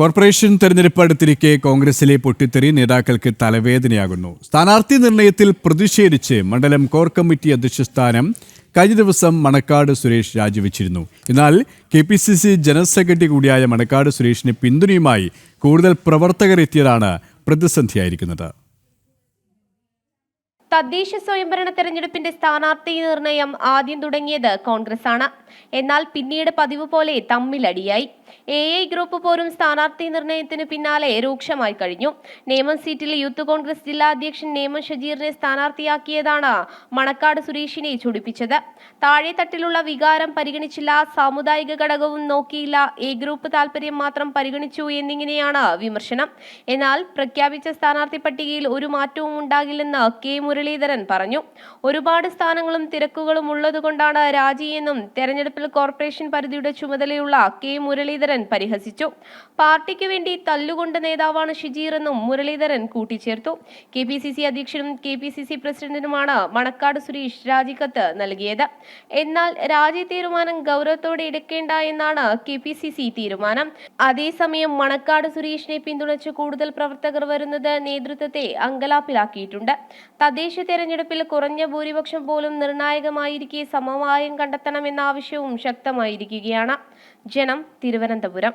Corporation തെരഞ്ഞെടുപ്പ് അടുത്തിരിക്കെ കോൺഗ്രസിലെ പൊട്ടിത്തെറി നേതാക്കൾക്ക് തലവേദനയാകുന്നു. സ്ഥാനാർത്ഥി നിർണയത്തിൽ പ്രതിഷേധിച്ച് മണ്ഡലം കോർ കമ്മിറ്റി അധ്യക്ഷ സ്ഥാനം കഴിഞ്ഞ ദിവസം മണക്കാട് സുരേഷ് രാജിവെച്ചിരുന്നു. എന്നാൽ K P C C general secretary കൂടിയായ മണക്കാട് സുരേഷിന് പിന്തുണയുമായി കൂടുതൽ പ്രവർത്തകർ എത്തിയതാണ് പ്രതിസന്ധിയായിരിക്കുന്നത്. തദ്ദേശ സ്വയംഭരണ തെരഞ്ഞെടുപ്പിന്റെ സ്ഥാനാർത്ഥി നിർണയം ആദ്യം തുടങ്ങിയത് കോൺഗ്രസ് ആണ് എന്നാൽ പിന്നീട് പതിവ് പോലെ തമ്മിലടിയായി. എ ഐ ഗ്രൂപ്പ് പോലും സ്ഥാനാർത്ഥി നിർണയത്തിന് പിന്നാലെ രൂക്ഷമായി കഴിഞ്ഞു. നേമം സീറ്റിൽ യൂത്ത് കോൺഗ്രസ് ജില്ലാ അധ്യക്ഷൻ നേമം ഷജീറിനെ സ്ഥാനാർത്ഥിയാക്കിയതാണ് മണക്കാട് സുരേഷിനെ ചൊടിപ്പിച്ചത്. താഴെത്തട്ടിലുള്ള വികാരം പരിഗണിച്ചില്ല സാമുദായിക ഘടകവും നോക്കിയില്ല. എ ഗ്രൂപ്പ് താൽപര്യം മാത്രം പരിഗണിച്ചു എന്നിങ്ങനെയാണ് വിമർശനം. എന്നാൽ പ്രഖ്യാപിച്ച സ്ഥാനാർത്ഥി പട്ടികയിൽ ഒരു മാറ്റവും ഉണ്ടാകില്ലെന്ന് കെ മുരളീധരൻ പറഞ്ഞു. ഒരുപാട് സ്ഥാനങ്ങളും തിരക്കുകളും ഉള്ളതുകൊണ്ടാണ് രാജിയെന്നും തെരഞ്ഞെടുപ്പിൽ കോർപ്പറേഷൻ പരിധിയുടെ ചുമതലയുള്ള കെ മുരളീധരൻ പരിഹസിച്ചു. പാർട്ടിക്ക് വേണ്ടി തല്ലുകൊണ്ട നേതാവാണ് ഷിജീർ എന്നും മുരളീധരൻ കൂട്ടിച്ചേർത്തു. കെ പി സി സി അധ്യക്ഷനും കെ പി സി സി പ്രസിഡന്റിനുമാണ് മണക്കാട് സുരേഷ് രാജിക്കത്ത് നൽകിയത്. എന്നാൽ രാജി തീരുമാനം ഗൗരവത്തോടെ എടുക്കേണ്ട എന്നാണ് കെ പി സി സി തീരുമാനം. അതേസമയം മണക്കാട് സുരേഷിനെ പിന്തുണച്ച് കൂടുതൽ പ്രവർത്തകർ വരുന്നത് നേതൃത്വത്തെ അങ്കലാപ്പിലാക്കിയിട്ടുണ്ട്. തദ്ദേശ തെരഞ്ഞെടുപ്പിൽ കുറഞ്ഞ ഭൂരിപക്ഷം പോലും നിർണായകമായിരിക്കെ സമവായം കണ്ടെത്തണമെന്ന ആവശ്യവും ശക്തമായിരിക്കുകയാണ്. ജനം തിരുവനന്തപുരം.